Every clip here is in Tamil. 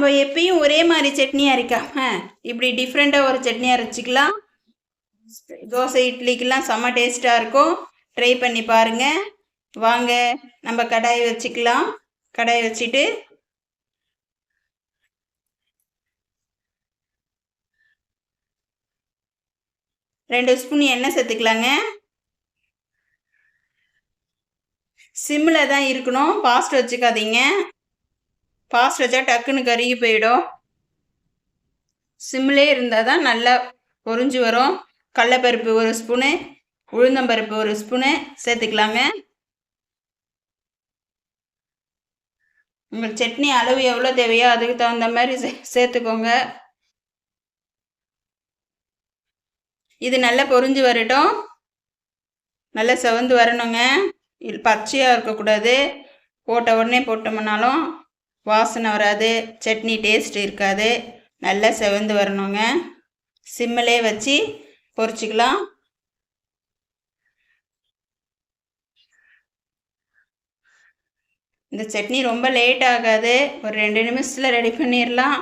நம்ம எப்பயும் ஒரே மாதிரி சட்னி அரைக்காம இப்படி டிஃப்ரெண்ட்டாக ஒரு சட்னி அரைச்சிக்கலாம் தோசை இட்லிக்கெல்லாம் செம்ம டேஸ்ட்டாக இருக்கும். ட்ரை பண்ணி பாருங்கள் வாங்க நம்ம கடாய் வச்சுக்கலாம். கடாய் வச்சுட்டு ரெண்டு ஸ்பூன் எண்ணெய் சேர்த்துக்கலாங்க. சிம்மில் தான் இருக்கணும். ஃபாஸ்ட் வச்சுக்காதீங்க. ஃபாஸ்ட் வச்சா டக்குன்னு கருகி போயிடும். சிம்லே இருந்தால் தான் நல்லா பொறிஞ்சு வரும். கடலப்பருப்பு ஒரு ஸ்பூனு உளுந்தம்பருப்பு ஒரு ஸ்பூனு சேர்த்துக்கலாங்க உங்களுக்கு சட்னி அளவு எவ்வளோ தேவையோ அதுக்கு தகுந்த மாதிரி சே சேர்த்துக்கோங்க. இது நல்லா பொரிஞ்சு வரட்டும். நல்லா செவந்து வரணுங்க. இது பச்சையாக இருக்கக்கூடாது. போட்ட உடனே போட்டோம்னாலும் வாசனை வராது சட்னி டேஸ்ட் இருக்காது. நல்லா செவந்து வரணுங்க. சிம்மிலே வச்சு பொரிச்சிக்கலாம் இந்த சட்னி ரொம்ப லேட் ஆகாது. ஒரு ரெண்டு நிமிஷத்தில் ரெடி பண்ணிடலாம்.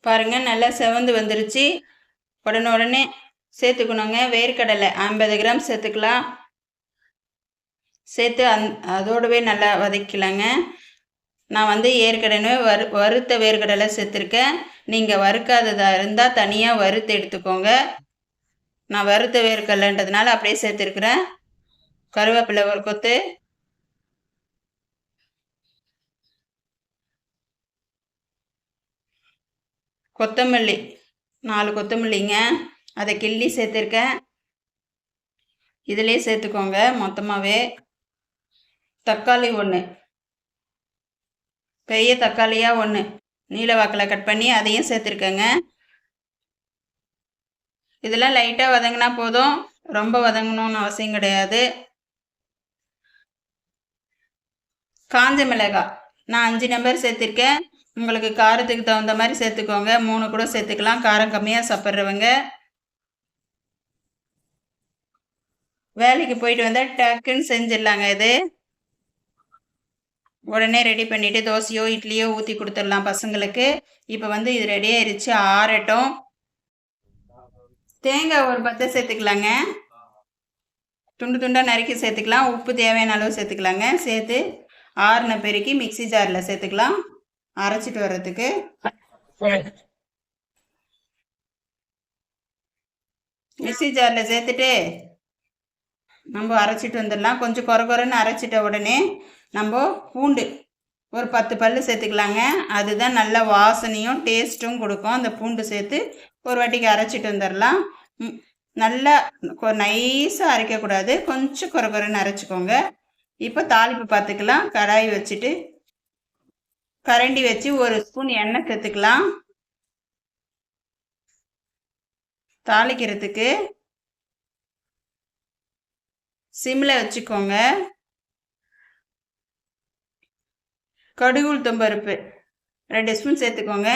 பாருங்கள் நல்லா செவந்து வந்துருச்சு. உடனே உடனே சேர்த்துக்கணுங்க. வேர்க்கடலை ஐம்பது கிராம் சேர்த்துக்கலாம். சேர்த்து அந் அதோடவே நல்லா வதக்கலாங்க. நான் வந்து ஏற்கனவே வறு வறுத்த வேர்க்கடலை சேர்த்துருக்கேன். நீங்கள் வறுக்காததாக இருந்தால் தனியாக வறுத்து எடுத்துக்கோங்க. நான் வறுத்த வேர்க்கடலைன்றதுனால அப்படியே சேர்த்துருக்குறேன். கருவேப்பிலை ஒரு கொத்து. கொத்தமல்லி நாலு கொத்தமல்லிங்க. அதை கிள்ளி சேர்த்துருக்கேன். இதிலே சேர்த்துக்கோங்க மொத்தமாகவே தக்காளி ஒன்று பெரிய தக்காளியாக ஒன்று நீல வாக்கில் கட் பண்ணி அதையும் சேர்த்துருக்கேங்க. இதெல்லாம் லைட்டாக வதங்கினா போதும். ரொம்ப வதங்கணும்னு அவசியம் கிடையாது. காஞ்ச மிளகாய். நான் அஞ்சு நம்பர் சேர்த்துருக்கேன். உங்களுக்கு காரத்துக்கு தகுந்த மாதிரி சேர்த்துக்கோங்க. மூணு கூட சேர்த்துக்கலாம். காரம் கம்மியாக சாப்பிட்றவங்க. வேலைக்கு போயிட்டு வந்தால் டக்குன்னு செஞ்சிடலாங்க இது. உடனே ரெடி பண்ணிவிட்டு தோசையோ இட்லியோ ஊற்றி கொடுத்துடலாம் பசங்களுக்கு. இப்போ வந்து இது ரெடி ஆயிடுச்சு ஆறட்டும். தேங்காய் ஒரு பத்தை சேர்த்துக்கலாங்க. துண்டு துண்டாக நறுக்கி சேர்த்துக்கலாம். உப்பு தேவையான அளவு சேர்த்துக்கலாங்க. சேர்த்து ஆறுன பெருக்கி மிக்சி ஜாரில் சேர்த்துக்கலாம். அரைச்சிட்டு வர்றதுக்கு. மிக்சி ஜாரில் சேர்த்துட்டு நம்ம அரைச்சிட்டு வந்துடலாம். கொஞ்சம் குறை குறைன்னு அரைச்சிட்ட உடனே நம்ம பூண்டு ஒரு பத்து பல் சேர்த்துக்கலாங்க. அதுதான் நல்ல வாசனையும் டேஸ்ட்டும் கொடுக்கும். அந்த பூண்டு சேர்த்து ஒரு வாட்டிக்கு அரைச்சிட்டு வந்துடலாம். நல்லா நைஸாக அரைக்கக்கூடாது. கொஞ்சம் குறை குறைன்னு அரைச்சிக்கோங்க. இப்போ தாளிப்பு பார்த்துக்கலாம். கடாய் வச்சுட்டு கரண்டி வச்சு ஒரு ஸ்பூன் எண்ணெய் சேர்த்துக்கலாம். தாளிக்கிறதுக்கு சிம்மில் வச்சுக்கோங்க. கடுகுள் தும்பருப்பு ரெண்டு ஸ்பூன் சேர்த்துக்கோங்க.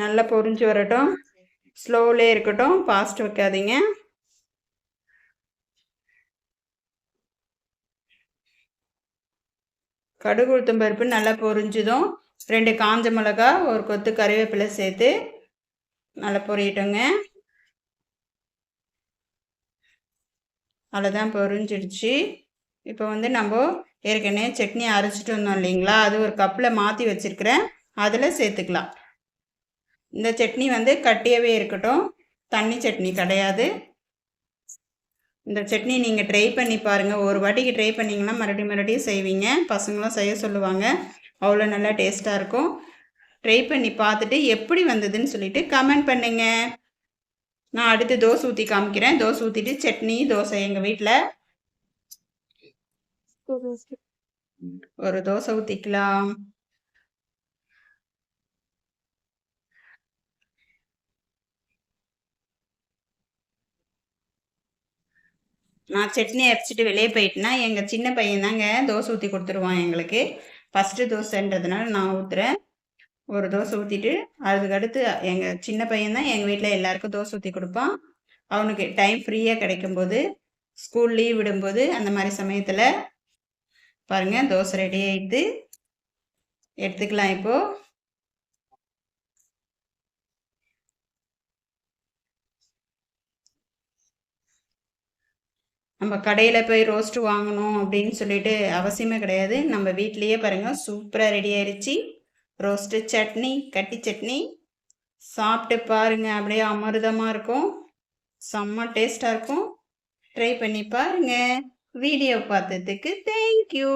நல்லா பொரிஞ்சு வரட்டும். ஸ்லோவிலே இருக்கட்டும். ஃபாஸ்ட் வைக்காதீங்க. கடுகு உளுத்தம் பருப்பு நல்லா பொரிஞ்சதும் ரெண்டு காஞ்ச மிளகா ஒரு கொத்து கறிவேப்பிலை சேர்த்து நல்லா பொரியட்டோங்க. அவ்வளோதான் பொரிஞ்சிடுச்சு. இப்போ வந்து நம்ம ஏற்கனவே சட்னி அரைச்சிட்டு வந்தோம் இல்லைங்களா? அது ஒரு கப்பில் மாற்றி வச்சுருக்கிறேன். அதில் சேர்த்துக்கலாம். இந்த சட்னி வந்து கட்டியாகவே இருக்கட்டும். தண்ணி சட்னி கிடையாது. இந்த சட்னி நீங்கள் ட்ரை பண்ணி பாருங்கள் ஒரு வாட்டிக்கு ட்ரை பண்ணிங்கன்னா மறுபடியும் மறுபடியும் செய்வீங்க. பசங்களும் செய்ய சொல்லுவாங்க. அவ்வளோ நல்லா டேஸ்ட்டாக இருக்கும். ட்ரை பண்ணி பார்த்துட்டு எப்படி வந்ததுன்னு சொல்லிட்டு கமெண்ட் பண்ணுங்கள் நான் அடுத்து தோசை ஊற்றி காமிக்கிறேன். தோசை ஊற்றிட்டு சட்னி தோசை எங்கள் வீட்டில் ஒரு தோசை ஊற்றிக்கலாம் நான் சட்னி அரைச்சிட்டு வெளியே போயிட்டேன்னா எங்கள் சின்ன பையன் தாங்க தோசை ஊற்றி கொடுத்துருவான் எங்களுக்கு. ஃபஸ்ட்டு தோசைன்றதுனால நான் ஊற்றுறேன் ஒரு தோசை ஊற்றிட்டு அதுக்கு அடுத்து எங்கள் சின்ன பையன் தான் எங்கள் வீட்டில் எல்லாருக்கும் தோசை ஊற்றி கொடுப்பான். அவனுக்கு டைம் ஃப்ரீயாக கிடைக்கும்போது ஸ்கூல் லீவ் விடும்போது அந்த மாதிரி சமயத்தில் பாருங்கள் தோசை ரெடி ஆகிட்டு எடுத்துக்கலாம் இப்போது நம்ம கடையில் போய் ரோஸ்ட்டு வாங்கணும் அப்படின்னு சொல்லிட்டு அவசியமே கிடையாது. நம்ம வீட்லேயே பாருங்கள் சூப்பராக ரெடி ஆயிடுச்சு ரோஸ்ட்டு சட்னி கட்டி சட்னி. சாப்பிட்டு பாருங்கள் அப்படியே அமிர்தமாக இருக்கும். செம்ம டேஸ்ட்டாக இருக்கும். ட்ரை பண்ணி பாருங்கள் வீடியோ பார்த்ததுக்கு தேங்க்யூ